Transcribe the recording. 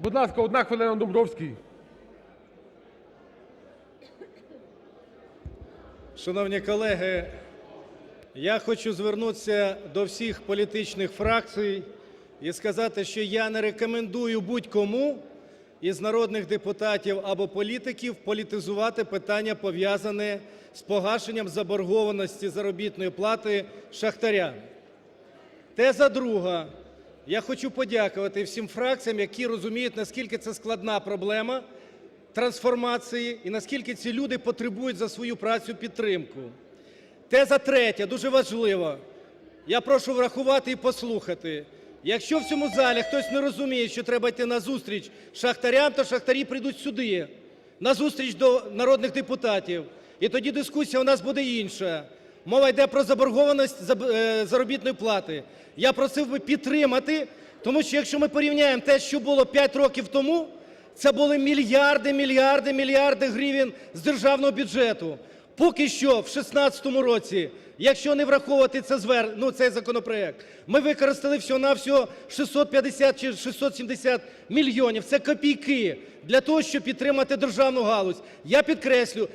Будь ласка, одна хвилина, Домбровський. Шановні колеги, я хочу звернутися до всіх політичних фракцій і сказати, що я не рекомендую будь-кому із народних депутатів або політиків політизувати питання, пов'язане з погашенням заборгованості заробітної плати шахтарям. Теза друга. Я хочу подякувати всім фракціям, які розуміють, наскільки це складна проблема трансформації і наскільки ці люди потребують за свою працю підтримку. Теза третя, дуже важлива. Я прошу врахувати і послухати. Якщо в цьому залі хтось не розуміє, що треба йти на зустріч шахтарям, то шахтарі прийдуть сюди, на зустріч до народних депутатів. І тоді дискусія у нас буде інша. Мова йде про заборгованість е, заробітної плати. Я просив би підтримати, тому що якщо ми порівняємо те, що було 5 років тому, це були мільярди, мільярди, мільярди гривень з державного бюджету. Поки що в 2016 році, якщо не враховувати це звер... ну, цей законопроект, ми використали всього-навсього 650 чи 670 мільйонів. Це копійки для того, щоб підтримати державну галузь. Я підкреслю,